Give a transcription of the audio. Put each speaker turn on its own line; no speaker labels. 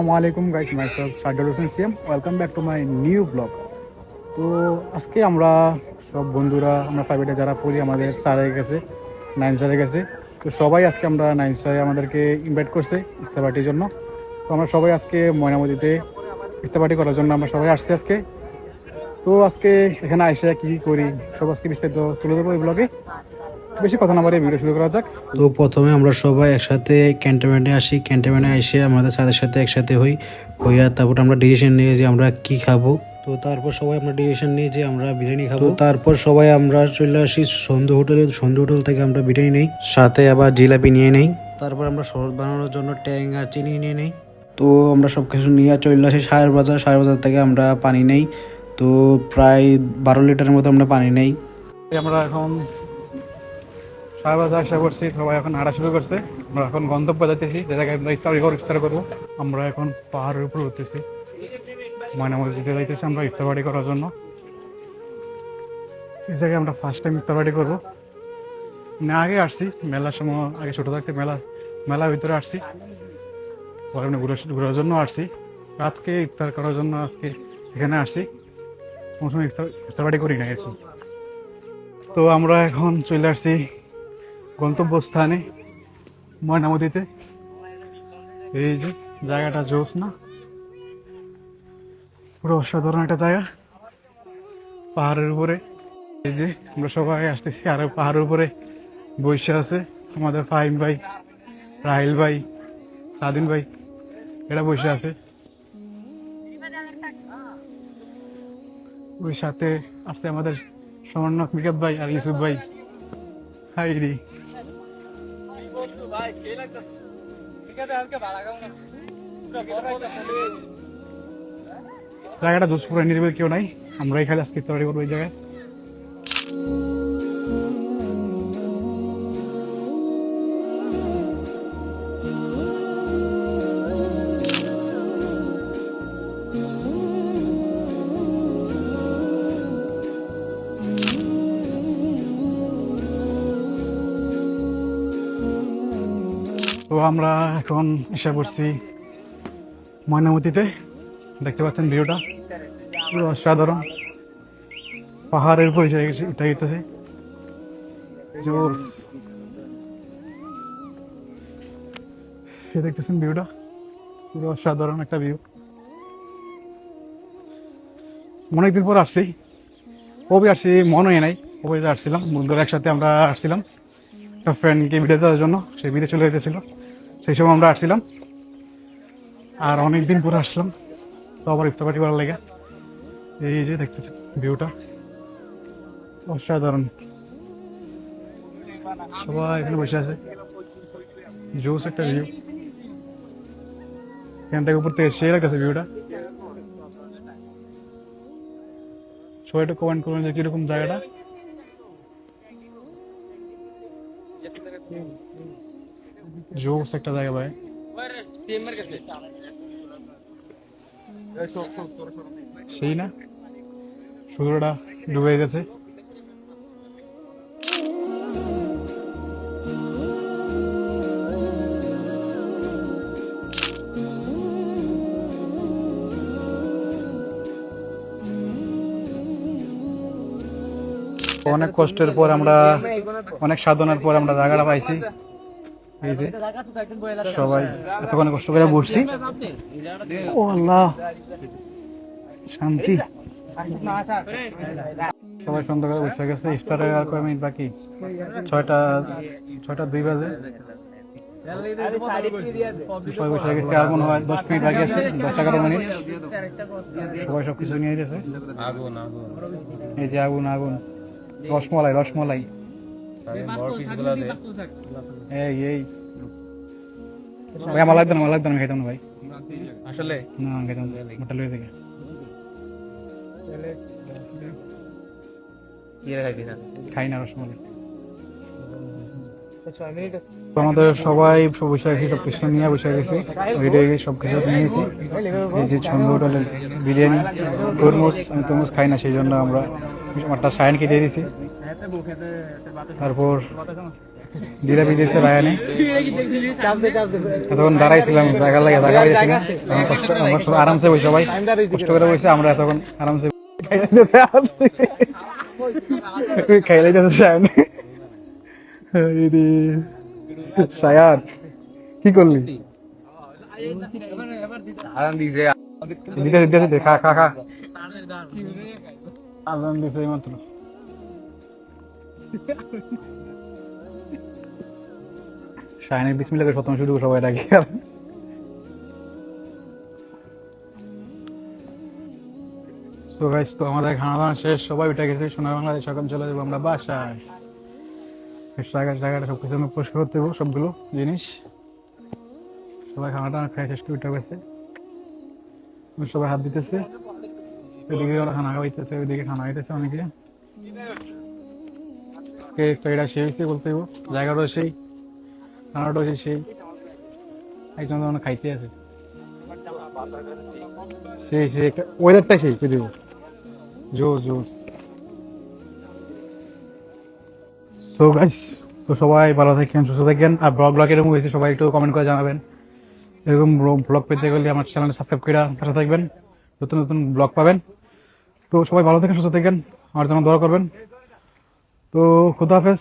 আসসালামু আলাইকুম guys myself Sajjad Hossain CM welcome back to my new blog তো আজকে আমরা সব বন্ধুরা, আমরা প্রাইভেটে যারা পড়ি, আমাদের স্যারের কাছে নাইম স্যারের কাছে, তো সবাই আজকে আমরা নাইম স্যারে আমাদেরকে ইনভাইট করছে ইফতার পার্টির জন্য। তো আমরা সবাই আজকে ময়নামতিতে ইফতার পার্টি করার জন্য আমরা সবাই আসছি আজকে। তো আজকে এখানে আইসে কী কী করি, সব আজকে বিস্তারিত তুলে দেবো এই ব্লগে বেশি কথা না বাড়ি ভিডিও শুরু করা যাক।
তো প্রথমে আমরা সবাই একসাথে ক্যান্টনমেন্টে আসি। ক্যান্টনমেন্টে এসে আমাদের স্যারের সাথে একসাথে হই। হইয়া তারপর আমরা ডিসিশন নিয়ে যে আমরা কি খাব। তো তারপর সবাই আমরা ডিসিশন নিয়ে যে আমরা বিরিয়ানি খাব। তারপর সবাই আমরা চলে আসি সন্ধু হোটেলে সন্ধু হোটেল থেকে আমরা বিরিয়ানি নেই। সাথে আবার জিলাপি নিয়ে নেই। তারপর আমরা শরবত বানানোর জন্য ট্যাং আর চিনি নিয়ে নেই। তো আমরা সব কিছু নিয়ে চলে আসি সাহের বাজার। সাহের বাজার থেকে আমরা পানি নেই। তো প্রায় বারো লিটারের মতো আমরা পানি নেই।
আমরা এখন সারা আশা করছি, সবাই এখন হাঁটা শুরু করছে। আমরা এখন গন্তব্য যাইতেছি, যে জায়গায় ইফতার ঘর ইফতার করব। আমরা এখন পাহাড়ের উপর উঠতেছি। ময়না মসজিদে যাইতেছি আমরা ইফতার পার্টি করার জন্য। এই জায়গায় আমরা ফার্স্ট টাইম ইফতার পার্টি করব। না আগে আসছি, মেলার সময় আগে ছোট থাকতে মেলা, মেলার ভিতরে আসছি। ঘুরে ঘোরার জন্য আসছি। আজকে ইফতার করার জন্য আজকে এখানে আসছি। কোনো সময় ইফতার ইফতার পার্টি করি না আর কি তো আমরা এখন চলে আসছি গন্তব্যস্থানে ময়নামতিতে। এই যে জায়গাটা জোস না? পুরো অসাধারণ একটা জায়গা। পাহাড়ের উপরে। এই যে আমরা সবাই আসতেছি, আর পাহাড়ের উপরে বৈশা আছে আমাদের ফাহিম ভাই, রাহিল ভাই, সাদিন ভাই এটা বসে আছে। ওই সাথে আছে আমাদের সমন্বয় মিকাত ভাই আর ইউসুফ ভাই। হাই রে জায়গাটা দুষ্পুরে নির্বিল কেউ নাই। আমরা এখানে আজকে তৈরি করব এই জায়গায়। আমরা এখন এসে পড়ছি ময়নামতিতে। দেখতে পাচ্ছেন ভিউটা? পুরো অসাধারণ। পাহাড়ের উপর উঠে গেতেছে। দেখতেছেন ভিউটা? পুরো অসাধারণ একটা ভিউ। অনেকদিন পর আসছি। কবে আসছি মনে নাই। যে আসছিলাম। বন্ধুরা একসাথে আমরা আসছিলাম। একটা ফ্রেন্ডকে ভিডিও দেওয়ার জন্য। সে ভিডিও চলে যেতেছিল। সেই সময় আমরা আসছিলাম। আর অনেক দিন পরে আসলাম। তো আবার ইফতার করার লেগে। এই যে দেখতেছেন ভিউটা। অসাধারণ। সবাই এখানে বসে আছে। জোস একটা ভিউ। এখান থেকে উপর থেকে সে লাগতেছে ভিউটা। সবাই একটু কমেন্ট করবেন যে কীরকম জায়গাটা। একটা জায়গা ভাই। সেই না? ডুবে গেছে। অনেক কষ্টের পর আমরা, অনেক সাধনার পর আমরা জায়গাটা পাইছি। এই যে সবাই এতক্ষণ কষ্ট করে বসছি। ও আল্লাহ। শান্তি। সবাই সন্ধ্যা করে বসে গেছে। ইফতারের আর কয় মিনিট বাকি? ছয়টা ছয়টা দুই বাজে। সবাই বসে গেছে। আর মনে হয় দশ মিনিট বাকি আছে দশ এগারো মিনিট। সবাই সবকিছু নিয়ে যেতেছে এই যে আগুন আগুন। রসমলাই রসমলাই। এই এই। ভাই আমার লাগতো না আমার লাগতো না খাইতাম না ভাই।
আসলে?
না খাইতাম মোটা লয়ে থেকে। খাই না রসমলাই। আমাদের সবাই বসে গেছি সব কিছু নিয়ে বসে গেছি। রেডি সব কিছু নিয়েছি এই যে ছন্দ হোটেলের বিরিয়ানি তরমুজ আমি তরমুজ খাই না সেই জন্য আমরা আমারটা সায়নকে দিয়ে দিছি তারপর জিলাপি দিয়েছে রায়ানে এতক্ষণ দাঁড়াইছিলাম জায়গা লাগে পাইছি না। কষ্ট আমরা আরামসে বসে সবাই কষ্ট করে বসে আমরা এতক্ষণ আরামসে খাইলে যাচ্ছে সায়ন। সায়ান কি করলি? দিতে দিতে দিতে খা খা খা। আজান দিছে মাত্র শাহিনের বিসমিল্লাহ করে প্রথম শুরু সবাই ডাকি তো গাইস তো আমাদের খাওয়া দাওয়া শেষ, সবাই উঠে গেছে, সোনার বাংলাদেশ, সকাল চলে যাব আমরা বাসায়। জায়গা জায়গাটা সব কিছু পরিষ্কার করতে হবে সবগুলো জিনিস। সবাই খাওয়া দাওয়া খাই শেষ করে উঠে গেছে। সবাই হাত দিতেছে। ওইদিকে ওরা খানা খাওয়াইতেছে ওইদিকে খানা খাইতেছে অনেকে। আজকে এটা হয়েছে বলতে জায়গাটাও সেই। খানাটাও সেই একজন যেমন খাইতে আছে। সেই সেই ওয়েদারটা সেই কি জোস জোস তো গাইস তো সবাই ভালো থাকেন, সুস্থ থাকেন। আর ব্লগ ব্লগ এরকম হয়েছে, সবাই একটু কমেন্ট করে জানাবেন। এরকম ব্লগ পেতে গেলে আমার চ্যানেল সাবস্ক্রাইব করে পাশে থাকবেন। নতুন নতুন ব্লগ পাবেন। তো সবাই ভালো থাকেন, সুস্থ থাকেন। আমার জন্য দোয়া করবেন। তো, খুদা হাফেজ।